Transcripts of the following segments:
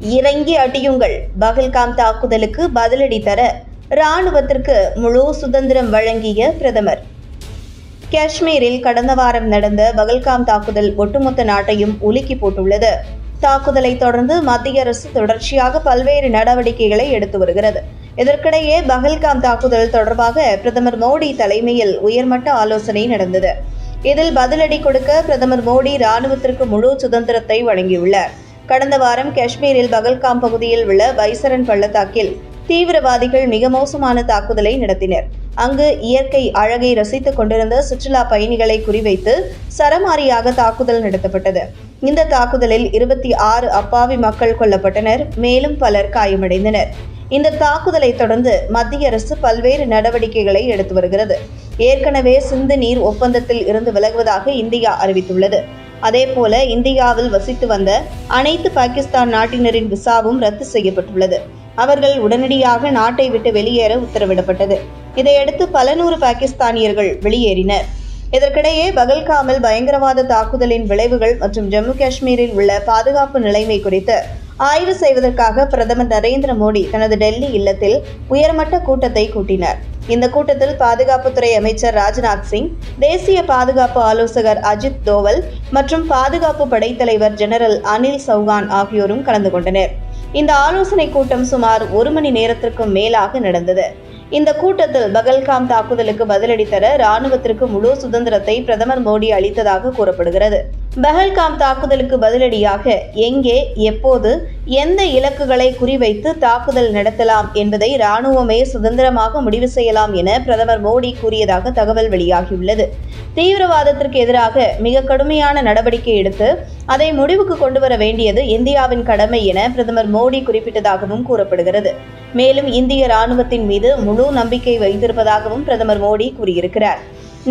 இறங்கி அடியுங்கள். பகல்காம் தாக்குதலுக்கு பதிலடி தர இராணுவத்திற்கு முழு சுதந்திரம் வழங்கிய பிரதமர். காஷ்மீரில் கடந்த வாரம் நடந்த பகல்காம் தாக்குதல் ஒட்டுமொத்த நாட்டையும் உலுக்கி போட்டுள்ளது. தாக்குதலை தொடர்ந்து மத்திய அரசு தொடர்ச்சியாக பல்வேறு நடவடிக்கைகளை எடுத்து வருகிறது. இதற்கிடையே பகல்காம் தாக்குதல் தொடர்பாக பிரதமர் மோடி தலைமையில் உயர்மட்ட ஆலோசனை நடந்தது. இதில் பதிலடி கொடுக்க பிரதமர் மோடி ராணுவத்திற்கு முழு சுதந்திரத்தை வழங்கியுள்ளார். கடந்த வாரம் காஷ்மீரில் பகல்காம் பகுதியில் உள்ள வைசரன் பள்ளத்தாக்கில் தீவிரவாதிகள் மிக மோசமான தாக்குதலை நடத்தினர். அங்கு இயற்கை அழகை ரசித்துக் கொண்டிருந்த சுற்றுலா பயணிகளை குறிவைத்து சரமாரியாக தாக்குதல் நடத்தப்பட்டது. இந்த தாக்குதலில் இருபத்தி ஆறு அப்பாவி மக்கள் கொல்லப்பட்டனர். மேலும் பலர் காயமடைந்தனர். இந்த தாக்குதலை தொடர்ந்து மத்திய அரசு பல்வேறு நடவடிக்கைகளை எடுத்து வருகிறது. ஏற்கனவே சிந்து நீர் ஒப்பந்தத்தில் இருந்து விலகுவதாக இந்தியா அறிவித்துள்ளது. அதேபோல இந்தியாவில் வசித்து வந்த அனைத்து பாகிஸ்தான் நாட்டினரின் விசாவும் ரத்து செய்யப்பட்டுள்ளது. அவர்கள் உடனடியாக நாட்டை விட்டு வெளியேற உத்தரவிடப்பட்டது. இதையடுத்து பல நூறு பாகிஸ்தானியர்கள் வெளியேறினர். இதற்கிடையே பகல்காமில் பயங்கரவாத தாக்குதலின் விளைவுகள் மற்றும் ஜம்மு காஷ்மீரில் உள்ள பாதுகாப்பு நிலைமை குறித்து ஆய்வு செய்வதற்காக பிரதமர் நரேந்திர மோடி தனது டெல்லி இல்லத்தில் உயர்மட்ட கூட்டத்தை கூட்டினார். இந்த கூட்டத்தில் பாதுகாப்புத்துறை அமைச்சர் ராஜ்நாத் சிங் தேசிய பாதுகாப்பு ஆலோசகர் அஜித் தோவல் மற்றும் பாதுகாப்பு படைத்தலைவர் ஜெனரல் அனில் சௌகான் ஆகியோரும் கலந்து கொண்டனர். இந்த ஆலோசனை கூட்டம் சுமார் ஒரு மணி நேரத்திற்கும் மேலாக நடந்தது. இந்த கூட்டத்தில் பகல்காம் தாக்குதலுக்கு பதிலடி தர ராணுவத்திற்கு முழு சுதந்திரத்தை பிரதமர் மோடி அளித்ததாக கூறப்படுகிறது. பெஹல்காம் தாக்குதலுக்கு பதிலடியாக எங்கே எப்போது எந்த இலக்குகளை குறிவைத்து தாக்குதல் நடத்தலாம் என்பதை இராணுவமே சுதந்திரமாக முடிவு செய்யலாம் என பிரதமர் மோடி கூறியதாக தகவல் வெளியாகியுள்ளது. தீவிரவாதத்திற்கு எதிராக மிக கடுமையான நடவடிக்கை எடுத்து அதை முடிவுக்கு கொண்டு வர வேண்டியது இந்தியாவின் கடமை என பிரதமர் மோடி குறிப்பிட்டதாகவும் கூறப்படுகிறது. மேலும் இந்திய இராணுவத்தின் மீது முழு நம்பிக்கை வைத்திருப்பதாகவும் பிரதமர் மோடி கூறியிருக்கிறார்.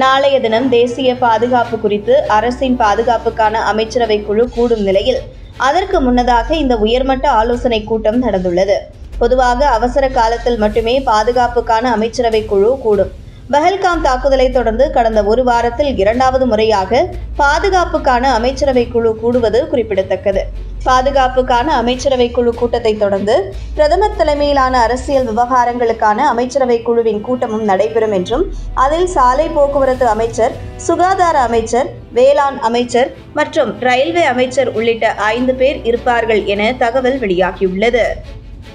நாளைய தினம் தேசிய பாதுகாப்பு குறித்து அரசின் பாதுகாப்புக்கான அமைச்சரவை குழு கூடும் நிலையில் அதற்கு முன்னதாக இந்த உயர்மட்ட ஆலோசனை கூட்டம் நடந்துள்ளது. பொதுவாக அவசர காலத்தில் மட்டுமே பாதுகாப்புக்கான அமைச்சரவை குழு கூடும். பஹல்காம் தாக்குதலை தொடர்ந்து கடந்த ஒரு வாரத்தில் இரண்டாவது முறையாக பாதுகாப்புக்கான அமைச்சரவை குழு கூடுவது குறிப்பிடத்தக்கது. பாதுகாப்புக்கான அமைச்சரவை குழு கூட்டத்தை தொடர்ந்து பிரதமர் தலைமையிலான அரசியல் விவகாரங்களுக்கான அமைச்சரவை குழுவின் கூட்டமும் நடைபெறும் என்றும் அதில் சாலை போக்குவரத்து அமைச்சர் சுகாதார அமைச்சர் வேளாண் அமைச்சர் மற்றும் ரயில்வே அமைச்சர் உள்ளிட்ட ஐந்து பேர் இருப்பார்கள் என தகவல் வெளியாகியுள்ளது.